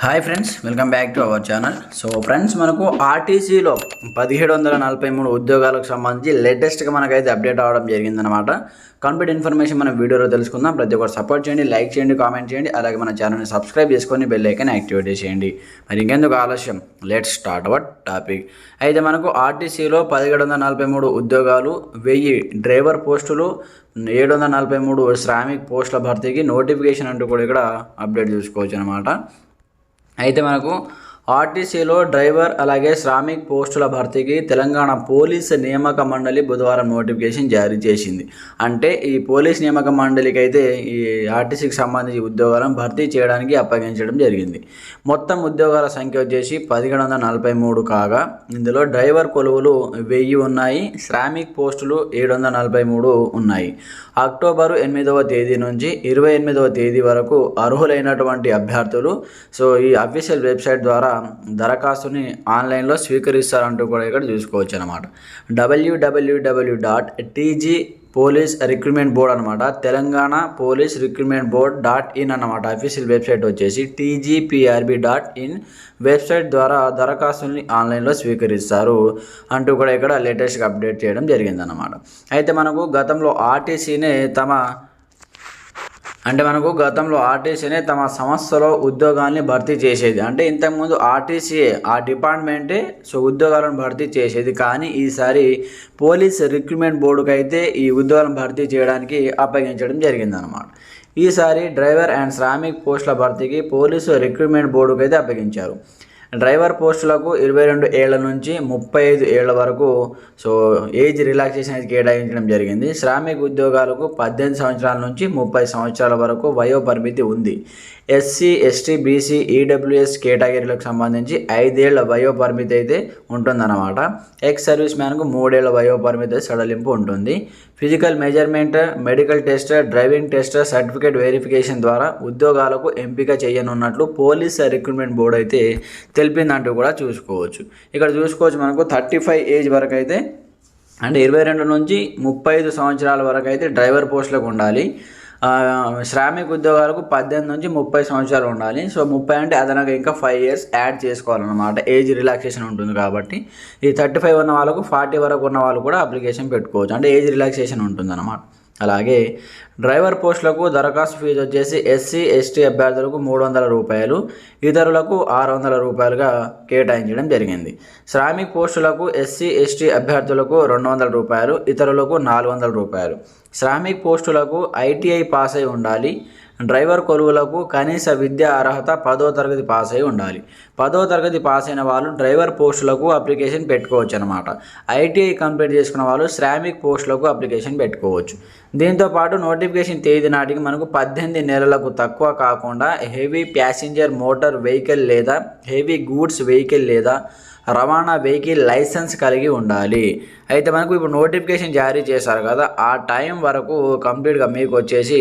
Hi friends welcome back to our channel so friends మనకు ఆర్టీసీలో పదిహేడు వందల నలభై మూడు ఉద్యోగాలకు సంబంధించి లేటెస్ట్గా మనకైతే అప్డేట్ అవ్వడం జరిగిందనమాట కంప్లీట్ ఇన్ఫర్మేషన్ మనం వీడియోలో తెలుసుకుందాం. ప్రతి ఒక్కరు సపోర్ట్ చేయండి లైక్ చేయండి కామెంట్ చేయండి అలాగే మన ఛానల్ని సబ్స్క్రైబ్ చేసుకొని బెల్ ఐకన్ యాక్టివేట్ చేయండి. మరి ఇంకెందుకు ఆలస్యం? లెట్ స్టార్ట్ అవర్ టాపిక్ అయితే మనకు ఆర్టీసీలో పదిహేడు వందల నలభై మూడు ఉద్యోగాలు వెయ్యి డ్రైవర్ పోస్టులు ఏడు వందల నలభై మూడు శ్రామిక్ పోస్టుల భర్తీకి నోటిఫికేషన్ అంటూ కూడా ఇక్కడ అప్డేట్ చూసుకోవచ్చు అనమాట అయితే మనకు ఆర్టీసీలో డ్రైవర్ అలాగే శ్రామిక్ పోస్టుల భర్తీకి తెలంగాణ పోలీస్ నియామక మండలి బుధవారం నోటిఫికేషన్ జారీ చేసింది. అంటే ఈ పోలీస్ నియామక మండలికి అయితే ఈ ఆర్టీసీకి సంబంధించి ఉద్యోగాలను భర్తీ చేయడానికి అప్పగించడం జరిగింది. మొత్తం ఉద్యోగాల సంఖ్య వచ్చేసి పదిహేడు వందల నలభై మూడు కాగా ఇందులో డ్రైవర్ కొలువులు వెయ్యి ఉన్నాయి శ్రామిక్ పోస్టులు ఏడు వందల నలభై మూడు ఉన్నాయి. అక్టోబరు ఎనిమిదవ తేదీ నుంచి ఇరవై ఎనిమిదవ తేదీ వరకు అర్హులైనటువంటి అభ్యర్థులు సో ఈ అఫీషియల్ వెబ్సైట్ ద్వారా దరఖాస్తుని ఆన్లైన్లో స్వీకరిస్తారంటూ కూడా ఇక్కడ చూసుకోవచ్చు అనమాట డబ్ల్యూడబ్ల్యూడబ్ల్యూ dot TG police recruitment board అనమాట Telangana police recruitment board dot in అన్నమాట. అఫీషియల్ వెబ్సైట్ వచ్చేసి టీజీపీఆర్బి డాట్ ఇన్ వెబ్సైట్ ద్వారా దరఖాస్తుని ఆన్లైన్లో స్వీకరిస్తారు అంటూ కూడా ఇక్కడ లేటెస్ట్గా అప్డేట్ చేయడం జరిగిందన్నమాట. అయితే మనకు గతంలో ఆర్టీసీనే తమ అంటే మనకు గతంలో ఆర్టీసీనే తమ సంస్థలో ఉద్యోగాల్ని భర్తీ చేసేది. అంటే ఇంతకుముందు ఆర్టీసీ ఆ డిపార్ట్మెంటే సో ఉద్యోగాలను భర్తీ చేసేది. కానీ ఈసారి పోలీస్ రిక్రూట్మెంట్ బోర్డుకి అయితే ఈ ఉద్యోగాలను భర్తీ చేయడానికి అప్పగించడం జరిగిందనమాట ఈసారి డ్రైవర్ అండ్ శ్రామిక్ పోస్టుల భర్తీకి పోలీసు రిక్రూట్మెంట్ బోర్డుకి అయితే అప్పగించారు. డ్రైవర్ పోస్టులకు ఇరవై రెండు ఏళ్ళ నుంచి ముప్పై ఐదు ఏళ్ళ వరకు సో ఏజ్ రిలాక్సేషన్ అనేది కేటాయించడం జరిగింది. శ్రామిక ఉద్యోగాలకు పద్దెనిమిది సంవత్సరాల నుంచి ముప్పై సంవత్సరాల వరకు వయో పరిమితి ఉంది. ఎస్సీ ఎస్టీ బీసీ ఈడబ్ల్యూఎస్ కేటగిరీలకు సంబంధించి ఐదేళ్ళ వయో పరిమితి అయితే ఉంటుందన్నమాట. ఎక్స్ సర్వీస్ మ్యాన్కు మూడేళ్ళ వయో పరిమితి సడలింపు ఉంటుంది. Physical measurement medical test driving test certificate verification ద్వారా ఉద్యోగాలకు ఎంపిక చేయనున్నట్లు పోలీస్ రిక్రూట్మెంట్ బోర్డు అయితే తెలిపిందంటూ కూడా చూసుకోవచ్చు. ఇక్కడ చూసుకోవచ్చు మనకు థర్టీ ఫైవ్ ఏజ్ వరకు అయితే అంటే ఇరవై రెండు నుంచి ముప్పై ఐదు సంవత్సరాల వరకు అయితే డ్రైవర్ పోస్టులకు ఉండాలి. శ్రామిక ఉద్యోగాలకు పద్దెనిమిది నుంచి ముప్పై సంవత్సరాలు ఉండాలి. సో ముప్పై అంటే అదనంగా ఇంకా ఫైవ్ ఇయర్స్ యాడ్ చేసుకోవాలన్నమాట. ఏజ్ రిలాక్సేషన్ ఉంటుంది కాబట్టి. ఈ థర్టీ ఫైవ్ ఉన్న వాళ్ళకు ఫార్టీ వరకు ఉన్న వాళ్ళు కూడా అప్లికేషన్ పెట్టుకోవచ్చు. అంటే ఏజ్ రిలాక్సేషన్ ఉంటుంది అలాగే డ్రైవర్ పోస్టులకు దరఖాస్తు ఫీజు వచ్చేసి ఎస్సీ ఎస్టీ అభ్యర్థులకు మూడు వందల రూపాయలు ఇతరులకు ఆరు వందల రూపాయలుగా కేటాయించడం జరిగింది. శ్రామిక్ పోస్టులకు ఎస్సీ ఎస్టీ అభ్యర్థులకు రెండు వందల రూపాయలు ఇతరులకు నాలుగు వందల రూపాయలు. శ్రామిక్ పోస్టులకు ఐటీఐ పాస్ అయి ఉండాలి. డ్రైవర్ కొలువులకు కనీస విద్యా అర్హత పదో తరగతి పాస్ అయి ఉండాలి. పదో తరగతి పాస్ అయిన వాళ్ళు డ్రైవర్ పోస్టులకు అప్లికేషన్ పెట్టుకోవచ్చు అనమాట ఐటీఐ కంప్లీట్ చేసుకున్న వాళ్ళు శ్రామిక్ పోస్టులకు అప్లికేషన్ పెట్టుకోవచ్చు. దీంతో పాటు నోటిఫికేషన్ తేదీ నాటికి మనకు పద్దెనిమిది నెలలకు తక్కువ కాకుండా హెవీ ప్యాసింజర్ మోటార్ వెహికల్ లేదా హెవీ గూడ్స్ వెహికల్ లేదా రవాణా వెహికల్ లైసెన్స్ కలిగి ఉండాలి. అయితే మనకు ఇప్పుడు నోటిఫికేషన్ జారీ చేశారు కదా ఆ టైం వరకు కంప్లీట్గా మీకు వచ్చేసి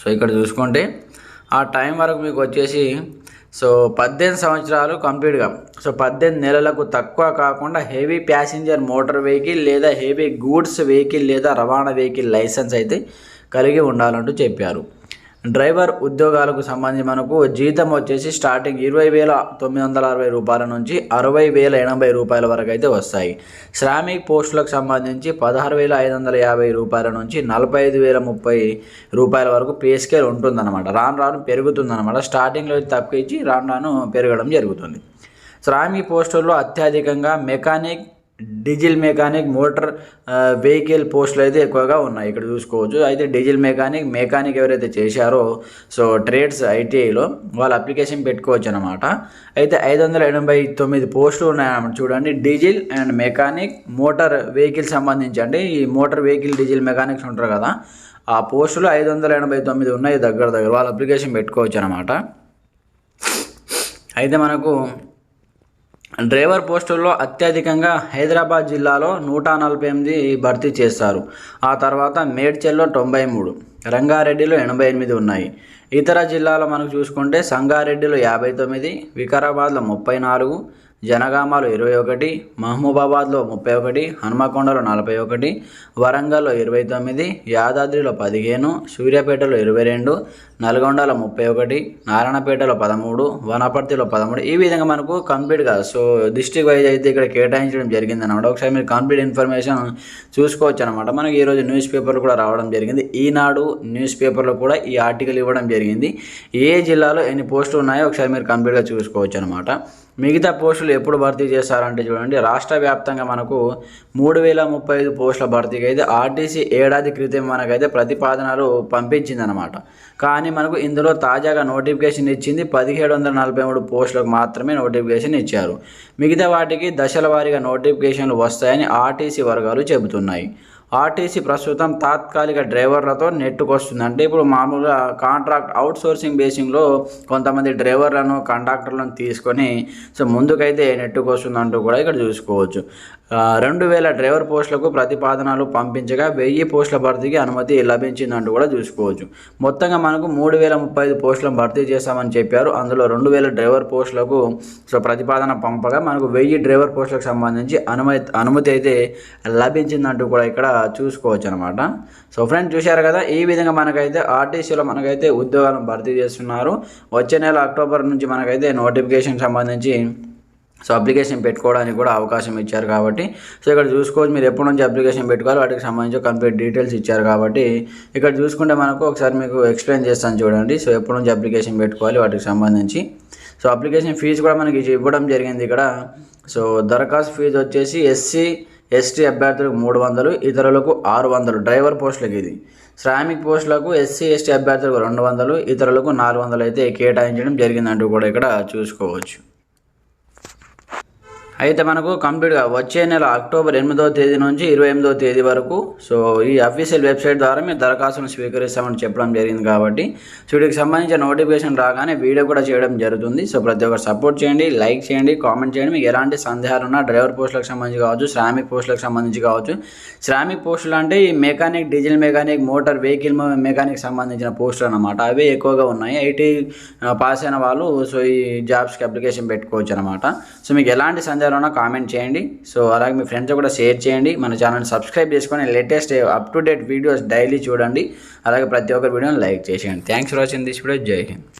సో ఇక్కడ చూసుకుంటే ఆ టైం వరకు మీకు వచ్చేసి సో పద్దెనిమిది సంవత్సరాలు కంప్లీట్గా. సో పద్దెనిమిది నెలలకు తక్కువ కాకుండా హెవీ ప్యాసింజర్ మోటార్ వెహికల్ లేదా హెవీ గూడ్స్ వెహికల్ లేదా రవాణా వెహికల్ లైసెన్స్ అయితే కలిగి ఉండాలంటూ చెప్పారు. డ్రైవర్ ఉద్యోగాలకు సంబంధించి మనకు జీతం వచ్చేసి స్టార్టింగ్ ఇరవై వేల తొమ్మిది వందల అరవై రూపాయల నుంచి అరవై వేల ఎనభై రూపాయల వరకు అయితే వస్తాయి. శ్రామిక్ పోస్టులకు సంబంధించి పదహారు వేల ఐదు వందల యాభై రూపాయల నుంచి నలభై ఐదు వేల ముప్పై రూపాయల వరకు పే స్కేల్ ఉంటుందన్నమాట. రాను రాను పెరుగుతుందన్నమాట. స్టార్టింగ్లో తక్కువ ఇచ్చి రాను రాను పెరగడం జరుగుతుంది. శ్రామిక్ పోస్టుల్లో అత్యధికంగా mechanic diesel mechanic motor vehicle పోస్టులు అయితే ఎక్కువగా ఉన్నాయి. ఇక్కడ చూసుకోవచ్చు. అయితే డీజిల్ మెకానిక్ మెకానిక్ ఎవరైతే చేశారో సో ట్రేడ్స్ ఐటీఐలో వాళ్ళు అప్లికేషన్ పెట్టుకోవచ్చు అనమాట అయితే ఐదు వందల ఎనభై తొమ్మిది పోస్టులు ఉన్నాయన్నమాట చూడండి. Diesel and mechanic motor vehicle సంబంధించి అండి. ఈ మోటార్ వెహికల్ డీజిల్ మెకానిక్స్ ఉంటారు కదా ఆ పోస్టులు ఐదు వందల ఎనభై తొమ్మిది ఉన్నాయి దగ్గర దగ్గర. వాళ్ళు అప్లికేషన్ పెట్టుకోవచ్చు అనమాట అయితే మనకు డ్రైవర్ పోస్టుల్లో అత్యధికంగా హైదరాబాద్ జిల్లాలో నూట నలభై ఎనిమిది భర్తీ చేస్తారు ఆ తర్వాత మేడ్చల్లో తొంభై మూడు రంగారెడ్డిలో ఎనభై ఎనిమిది ఉన్నాయి. ఇతర జిల్లాలో మనకు చూసుకుంటే సంగారెడ్డిలో యాభై తొమ్మిది వికారాబాద్లో ముప్పై నాలుగు జనగామలో ఇరవై ఒకటి మహబూబాబాద్లో ముప్పై ఒకటి హనుమకొండలో నలభై ఒకటి వరంగల్లో ఇరవై తొమ్మిది యాదాద్రిలో పదిహేను సూర్యాపేటలో ఇరవై రెండు నల్గొండలో ముప్పై ఒకటి నారాయణపేటలో పదమూడు వనపర్తిలో పదమూడు. ఈ విధంగా మనకు కంప్లీట్గా సో డిస్టిక్ వైజ్ అయితే ఇక్కడ కేటాయించడం జరిగింది అనమాట ఒకసారి మీరు కంప్లీట్ ఇన్ఫర్మేషన్ చూసుకోవచ్చు అనమాట మనకి ఈరోజు న్యూస్ పేపర్లు కూడా రావడం జరిగింది. ఈనాడు న్యూస్ పేపర్లో కూడా ఈ ఆర్టికల్ ఇవ్వడం జరిగింది. ఏ జిల్లాలో ఎన్ని పోస్టులు ఉన్నాయో ఒకసారి మీరు కంప్లీట్గా చూసుకోవచ్చు అనమాట మిగతా పోస్టులు ఎప్పుడు భర్తీ చేస్తారంటే చూడండి రాష్ట్ర వ్యాప్తంగా మనకు మూడు వేల ముప్పై ఐదు పోస్టుల భర్తీకి అయితే ఆర్టీసీ ఏడాది క్రితం మనకైతే ప్రతిపాదనలు పంపించిందనమాట కానీ మనకు ఇందులో తాజాగా నోటిఫికేషన్ ఇచ్చింది పదిహేడు వందల నలభై మూడు పోస్టులకు మాత్రమే నోటిఫికేషన్ ఇచ్చారు. మిగతా వాటికి దశల వారీగా నోటిఫికేషన్లు వస్తాయని ఆర్టీసీ వర్గాలు చెబుతున్నాయి. ఆర్టీసీ ప్రస్తుతం తాత్కాలిక డ్రైవర్లతో నెట్టుకొస్తుంది. అంటే ఇప్పుడు మామూలుగా కాంట్రాక్ట్ అవుట్ సోర్సింగ్ బేసింగ్లో కొంతమంది డ్రైవర్లను కండక్టర్లను తీసుకొని సో ముందుకైతే నెట్టుకొస్తుంది అంటూ కూడా ఇక్కడ చూసుకోవచ్చు. రెండు వేల డ్రైవర్ పోస్టులకు ప్రతిపాదనలు పంపించగా వెయ్యి పోస్టుల భర్తీకి అనుమతి లభించిందంటూ కూడా చూసుకోవచ్చు. మొత్తంగా మనకు మూడు వేల ముప్పై ఐదు పోస్టులను భర్తీ చేస్తామని చెప్పారు. అందులో రెండు వేల డ్రైవర్ పోస్టులకు సో ప్రతిపాదన పంపగా మనకు వెయ్యి డ్రైవర్ పోస్టులకు సంబంధించి అనుమతి అనుమతి అయితే లభించిందంటూ కూడా ఇక్కడ చూసుకోవచ్చు అనమాట సో ఫ్రెండ్స్ చూశారు కదా ఈ విధంగా మనకైతే ఆర్టీసీలో మనకైతే ఉద్యోగాలను భర్తీ చేస్తున్నారు. వచ్చే నెల అక్టోబర్ నుంచి మనకైతే నోటిఫికేషన్ సంబంధించి సో అప్లికేషన్ పెట్టుకోవడానికి కూడా అవకాశం ఇచ్చారు కాబట్టి సో ఇక్కడ చూసుకోవచ్చు మీరు ఎప్పటి నుంచి అప్లికేషన్ పెట్టుకోవాలి వాటికి సంబంధించి కంప్లీట్ డీటెయిల్స్ ఇచ్చారు కాబట్టి ఇక్కడ చూసుకుంటే మనకు ఒకసారి మీకు ఎక్స్ప్లెయిన్ చేస్తాను చూడండి. సో ఎప్పటి నుంచి అప్లికేషన్ పెట్టుకోవాలి వాటికి సంబంధించి. సో అప్లికేషన్ ఫీజు కూడా మనకి ఇవ్వడం జరిగింది ఇక్కడ. సో దరఖాస్తు ఫీజు వచ్చేసి ఎస్సీ ఎస్టీ అభ్యర్థులకు మూడు వందలు ఇతరులకు ఆరు వందలు డ్రైవర్ పోస్టులకు ఇది. శ్రామిక్ పోస్టులకు ఎస్సీ ఎస్టీ అభ్యర్థులకు రెండు వందలు ఇతరులకు నాలుగు వందలు అయితే కేటాయించడం జరిగిందంటూ కూడా ఇక్కడ చూసుకోవచ్చు. అయితే మనకు కంప్లీట్గా వచ్చే నెల అక్టోబర్ ఎనిమిదవ తేదీ నుంచి ఇరవై ఎనిమిదవ తేదీ వరకు. సో ఈ అఫీషియల్ వెబ్సైట్ ద్వారా మీరు దరఖాస్తును స్వీకరిస్తామని చెప్పడం జరిగింది కాబట్టి సో వీటికి సంబంధించిన నోటిఫికేషన్ రాగానే వీడియో కూడా చేయడం జరుగుతుంది. సో ప్రతి ఒక్కరు సపోర్ట్ చేయండి లైక్ చేయండి కామెంట్ చేయండి. మీకు ఎలాంటి సందేహాలు ఉన్నా డ్రైవర్ పోస్టులకు సంబంధించి కావచ్చు శ్రామిక్ పోస్టులకు సంబంధించి కావచ్చు. శ్రామిక్ పోస్టులు అంటే ఈ mechanic diesel mechanic motor vehicle mechanic సంబంధించిన పోస్టులు అన్నమాట. అవే ఎక్కువగా ఉన్నాయి. ఐటీ పాస్ అయిన వాళ్ళు సో ఈ జాబ్స్కి అప్లికేషన్ పెట్టుకోవచ్చు అనమాట సో మీకు ఎలాంటి సందేహాలు ఉన్నా కామెంట్ చేయండి. సో అలాగే మీ ఫ్రెండ్స్ కూడా షేర్ చేయండి. మన ఛానల్ సబ్స్క్రైబ్ చేసుకొని latest up to date videos daily చూడండి. అలాగే ప్రతి ఒక్క వీడియోని లైక్ చేసేయండి. Thanks for watching this video Jai Hind